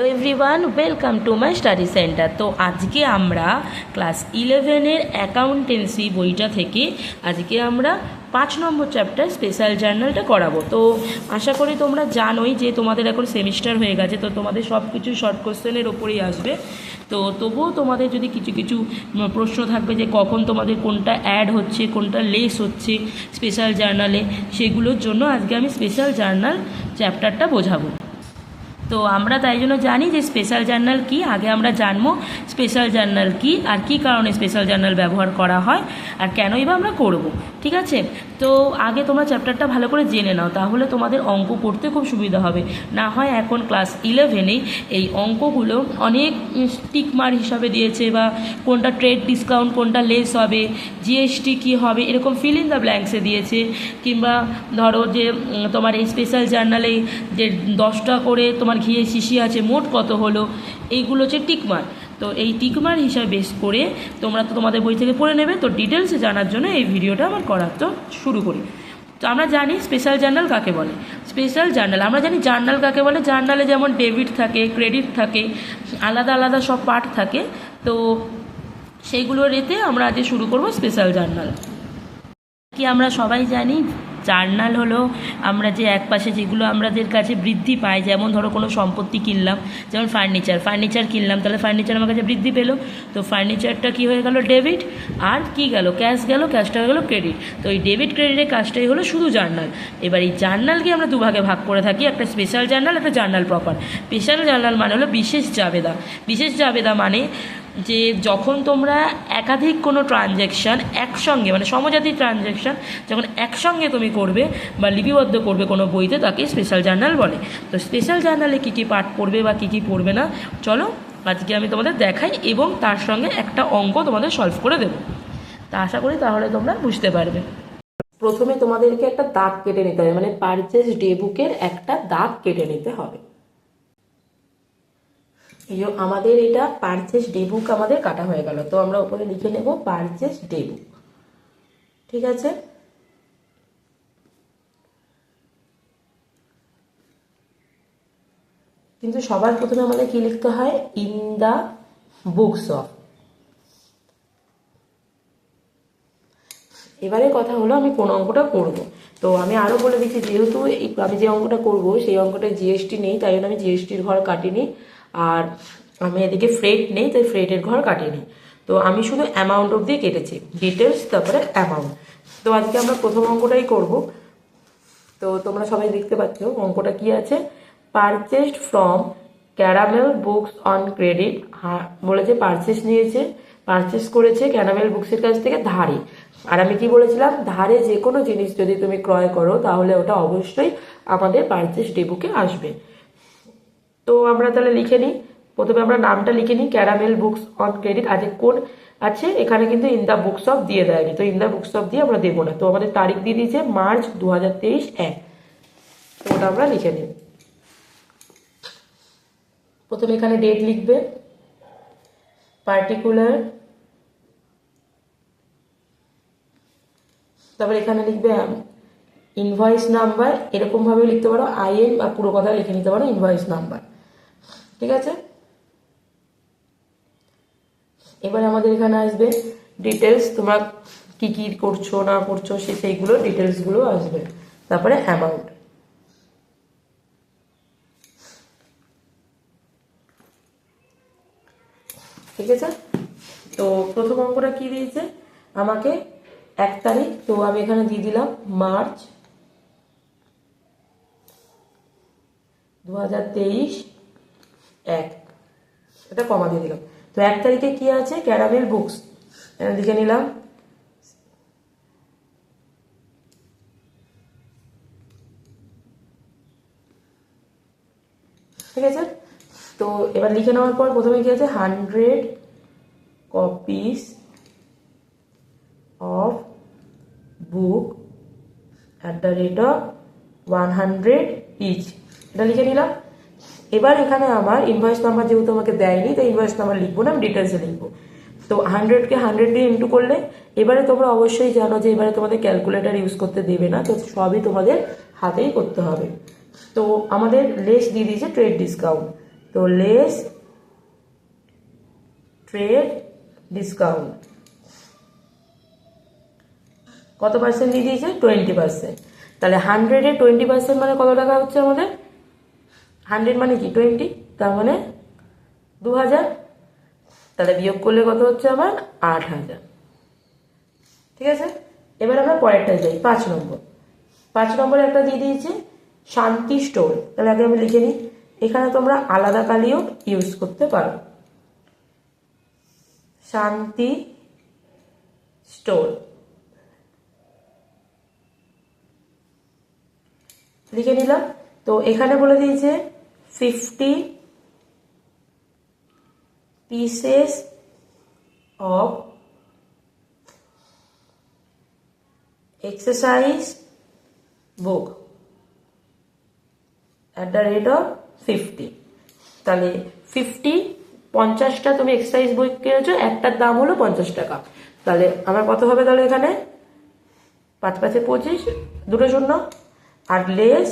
Hello everyone welcome to my study centre তো আজকে আমরা ক্লাস ইলেভেনের অ্যাকাউন্টেন্সি বইটা থেকে আজকে আমরা পাঁচ নম্বর চ্যাপ্টার স্পেশাল জার্নালটা করাবো। তো আশা করি তোমরা জানোই যে তোমাদের এখন সেমিস্টার হয়ে গেছে, তো তোমাদের সব কিছু শর্ট কোশ্চেনের ওপরেই আসবে। তো তবুও তোমাদের যদি কিছু কিছু প্রশ্ন থাকবে যে কখন তোমাদের কোনটা অ্যাড হচ্ছে, কোনটা লেস হচ্ছে স্পেশাল জার্নালে সেগুলোর জন্য আজকে আমি স্পেশাল জার্নাল চ্যাপ্টারটা বোঝাবো। তো আমরা তাই জন্য জানি যে স্পেশাল জার্নাল কি, আগে আমরা জানব স্পেশাল জার্নাল কি আর কি কারণে স্পেশাল জার্নাল ব্যবহার করা হয় আর কেনই বা আমরা করব, ঠিক আছে? তো আগে তোমরা চ্যাপ্টারটা ভালো করে জেনে নাও, তাহলে তোমাদের অঙ্ক করতে খুব সুবিধা হবে। না হয় এখন ক্লাস ইলেভেনেই এই অঙ্কগুলো অনেক টিকমার হিসাবে দিয়েছে বা কোনটা ট্রেড ডিসকাউন্ট কোনটা লেস হবে জিএসটি কি হবে, এরকম ফিল ইন দ্য ব্ল্যাঙ্কসে দিয়েছে। কিংবা ধরো যে তোমার এই স্পেশাল জার্নালে যে দশটা করে তোমার ঘিয়ে শিশি আছে, মোট কত হলো? এইগুলো হচ্ছে টিকমার। তো এই টিকমার হিসাবে বেস করে তোমরা তো তোমাদের বই থেকে পড়ে নেবে। তো ডিটেলসে জানার জন্য এই ভিডিওটা আমার করার তো শুরু করি। তো আমরা জানি স্পেশাল জার্নাল কাকে বলে? স্পেশাল জার্নাল আমরা জানি জার্নাল কাকে বলে? জার্নালে যেমন ডেবিট থাকে ক্রেডিট থাকে, আলাদা আলাদা সব পার্ট থাকে। তো সেইগুলোর এতে আমরা আজকে শুরু করব স্পেশাল জার্নাল কি আমরা সবাই জানি জার্নাল হলো আমরা যে এক পাশে যেগুলো আমাদের কাছে বৃদ্ধি পায়, যেমন ধরো কোনো সম্পত্তি কিনলাম, যেমন ফার্নিচার ফার্নিচার কিনলাম, তাহলে ফার্নিচার আমার কাছে বৃদ্ধি পেল। তো ফার্নিচারটা কি হয়ে গেল? ডেবিট আর কি গেল? ক্যাশ গেল ক্যাশটা হয়ে গেলো ক্রেডিট তো এই ডেবিট ক্রেডিটের কাজটাই হলো শুধু জার্নাল। এবার এই জার্নালকে আমরা দুভাগে ভাগ করে থাকি, একটা স্পেশাল জার্নাল, একটা জার্নাল প্রপার স্পেশাল জার্নাল মানে হলো বিশেষ জাবেদা। বিশেষ জাবেদা মানে যে যখন তোমরা একাধিক কোনো ট্রানজ্যাকশান একসঙ্গে মানে সমজাতি ট্রানজ্যাকশান যখন একসঙ্গে তুমি করবে বা লিপিবদ্ধ করবে কোনো বইতে, তাকে স্পেশাল জার্নাল বলে। তো স্পেশাল জার্নালে কী কী পাঠ পড়বে বা কী কী পড়বে না, চলো আজকে আমি তোমাদের দেখাই এবং তার সঙ্গে একটা অঙ্ক তোমাদের সলভ করে দেবো। তা আশা করি তাহলে তোমরা বুঝতে পারবে। প্রথমে তোমাদেরকে একটা দাগ কেটে নিতে হবে মানে পারচেস ডে বুকের একটা দাগ কেটে নিতে হবে। আমাদের এটা পারচেস ডে বুক আমাদের কাটা হয়ে গেল। তো আমরা উপরে লিখে নেব পারচেস ডে বুক ঠিক আছে? কিন্তু সবার প্রথমে আমাদের কি লিখতে হয়? ইন দা বুকস অফ এবারে কথা হলো আমি কোন অঙ্কটা করব। তো আমি আরও বলে দিচ্ছি, যেহেতু আমি যে অঙ্কটা করব, সেই অঙ্কটা জিএসটি নেই, তাই জন্য আমি জিএসটির ঘর কাটিনি। আর আমি এদিকে ফ্রেট নেই, তাই ফ্রেটের ঘর কাটিনি। তো আমি শুধু অ্যামাউন্ট অবধি কেটেছি ডিটেলস তারপরে অ্যামাউন্ট তো আজকে আমরা প্রথম অঙ্কটাই করব। তো তোমরা সবাই দেখতে পাচ্ছ অঙ্কটা কি আছে? Purchased from caramel books on credit বলেছে পারচেস নিয়েছে পারচেস করেছে ক্যারামেল বুকসের কাছ থেকে ধারে। আর আমি কি বলেছিলাম? ধারে যে কোনো জিনিস যদি তুমি ক্রয় করো, তাহলে ওটা অবশ্যই আমাদের পারচেস ডেবুকে আসবে। তো আমরা তাহলে লিখে নিই। প্রথমে আমরা নামটা লিখে নিই ক্যারামেল বুকস অন ক্রেডিট আজকে কোন আছে, এখানে কিন্তু ইন দ্য বুকস অফ দিয়ে দেয়নি তো ইন দ্য বুকস অফ দিয়ে আমরা দেবো না। তো আমাদের তারিখ দিয়ে দিয়েছে মার্চ দু হাজার তেইশ এক। তো ওটা আমরা লিখে নিই। প্রথমে এখানে ডেট লিখবে। পার্টিকুলার তারপর এখানে লিখবে ইনভয়েস নাম্বার এরকমভাবে লিখতে পারো। আইএন বা পুরো কথা লিখে নিতে পারো ইনভয়েস নাম্বার ঠিক আছে? এবার আমাদের এখানে আসবে ডিটেলস তোমরা কি কি করছ, না করছ, সে সেইগুলো ডিটেলসগুলো আসবে। তারপরে অ্যামাউন্ট ঠিক আছে? তো প্রথম অঙ্কটা কি দিয়েছে? আমাকে এক তারিখ, তো আমি এখানে দিয়ে দিলাম মার্চ। দু হাজার তেইশ এক। এটা কমা দিয়ে দিলাম। তো এক তারিখে কি আছে? Caramel books. লিখে নিলাম। ঠিক আছে? তো এবার লিখে নেওয়ার পর প্রথমে কি আছে? Hundred copies of book at the rate of one hundred each. এটা লিখে নিলাম। এবার এখানে আমার ইনভয়েস নাম্বার যেহেতু আমাকে দেয়নি তো ইনভয়েস নাম্বার লিখব না, আমি ডিটেলসে লিখব। তো হান্ড্রেডকে হান্ড্রেড দিয়ে ইন্টু করলে, এবারে তোমরা অবশ্যই জানো যে এবারে তোমাদের ক্যালকুলেটার ইউজ করতে দেবে না, তো সবই তোমাদের হাতেই করতে হবে। তো আমাদের লেস দিয়ে দিয়েছে ট্রেড ডিসকাউন্ট তো লেস ট্রেড ডিসকাউন্ট কত পার্সেন্ট দিয়ে দিয়েছে? টোয়েন্টি পার্সেন্ট তাহলে হান্ড্রেডে টোয়েন্টি পার্সেন্ট মানে কত টাকা হচ্ছে আমাদের? হান্ড্রেড মানে কি? টোয়েন্টি? তার মানে দু হাজার তাহলে বিয়োগ করলে কত হচ্ছে আমার আট হাজার। ঠিক আছে? এবার আমরা পরেরটা যাই, পাঁচ নম্বর। পাঁচ নম্বরে একটা দিয়ে দিয়েছে, শান্তি স্টোর। তাহলে আগে আমি লিখে নিই। এখানে তোমরা আলাদা কালিও ইউজ করতে পারো। শান্তি স্টোর। লিখে নিলাম। তো এখানে বলে দিয়েছে fifty pieces of exercise book at the rate of fifty তাহলে ফিফটি পঞ্চাশটা তুমি এক্সারসাইজ বই কিনেছো, একটার দাম হলো পঞ্চাশ টাকা। তাহলে আমার কত হবে তাহলে এখানে? পাঁচ পাঁচে পঁচিশ, দুটো শূন্য, আর less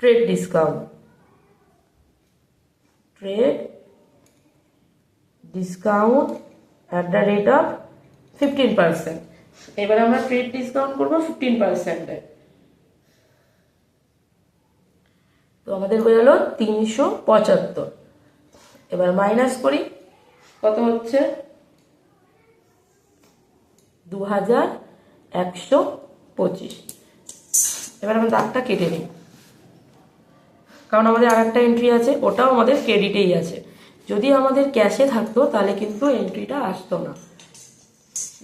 trade discount trade discount at the rate of fifteen percent এবার আমরা ট্রেড ডিসকাউন্ট করব ফিফটিন পার্সেন্টে তো আমাদের হয়ে গেল তিনশো পঁচাত্তর। এবার মাইনাস করি, কত হচ্ছে? দু হাজার একশো পঁচিশ। এবার আমরা দাগটা কেটে নিই। কারণ আমাদের আর একটা এন্ট্রি আছে, ওটাও আমাদের ক্রেডিটেই আছে। যদি আমাদের ক্যাশে থাকতো, তাহলে কিন্তু এন্ট্রিটা আসতো না।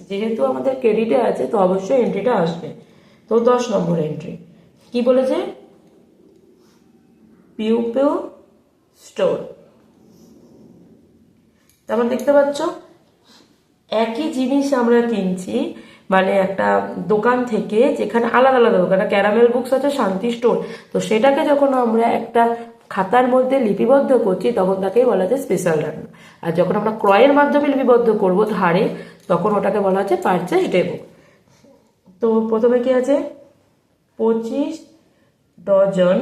যেহেতু আমাদের ক্রেডিটে আছে, তো অবশ্যই এন্ট্রিটা আসবে। তো দশ নম্বর এন্ট্রি কি বলেছে? পিউপিউ স্টোর তারপর দেখতে পাচ্ছ, একই জিনিস আমরা কিনছি মানে একটা দোকান থেকে যেখানে আলাদা আলাদা দোকান ক্যারামেল বুকস আছে, শান্তি স্টোর তো সেটাকে যখন আমরা একটা খাতার মধ্যে লিপিবদ্ধ করছি, তখন তাকে বলা যায় স্পেশাল রান্না। আর যখন আমরা ক্রয়ের মাধ্যমে লিপিবদ্ধ করব ধারে, তখন ওটাকে বলা হচ্ছে পারচেস ডেবো তো প্রথমে কি আছে? পঁচিশ dozen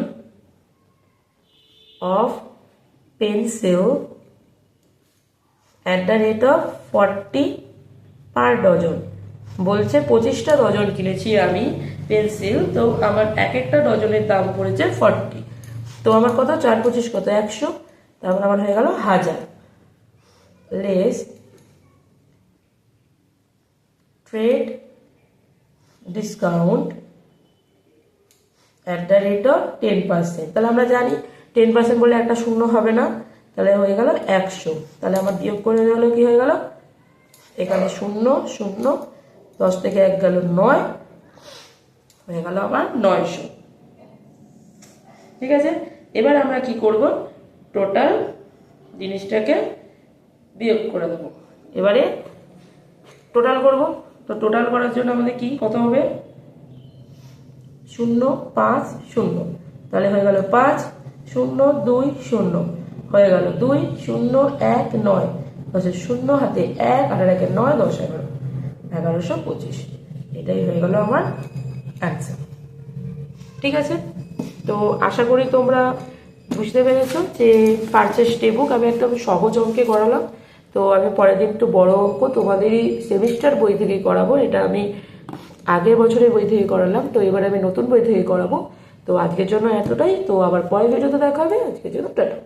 of pencil at the rate of forty per dozen বলছে, পঁচিশটা ডজন কিনেছি আমি পেন্সিল, তো আমার এক একটা ডজনের দাম পড়েছে ফর্টি। তো আমার কত চার পঁচিশ কত? একশো। তারপর আমার হয়ে গেল হাজার। Less trade discount at the rate of ten percent. তাহলে আমরা জানি টেন পার্সেন্ট বলে একটা শূন্য হবে না। তাহলে হয়ে গেল একশো। তাহলে আমার বিয়োগ করে গেল কি হয়ে গেল? এখানে শূন্য শূন্য দশ থেকে এক গেল নয়, হয়ে গেল আমার নয়শো। ঠিক আছে? এবার আমরা কি করব? টোটাল জিনিসটাকে বিয়োগ করে দেবো। এবারে টোটাল করব। তো টোটাল করার জন্য আমাদের কি কত হবে? শূন্য, পাঁচ, শূন্য। তাহলে হয়ে গেল পাঁচ, শূন্য, দুই, শূন্য। হয়ে গেল দুই, শূন্য, এক, নয়। শূন্য হাতে এক আর একে নয়, দশ, এগারো। এগারোশো পঁচিশ। এটাই হয়ে গেল আমার অ্যান্সার ঠিক আছে? তো আশা করি তোমরা বুঝতে পেরেছ যে পারচেস টেবুক আমি একদম সহজ অঙ্কে করালাম। তো আমি পরের দিন একটু বড় অঙ্ক, তোমাদেরই সেমিস্টার বই থেকে করাবো, এটা আমি আগের বছরের বই থেকে করালাম, তো এবার আমি নতুন বই থেকে করাবো। তো আজকের জন্য এতটাই, তো আবার পরের ভিডিওতে দেখা হবে, আজকের জন্য টাটা।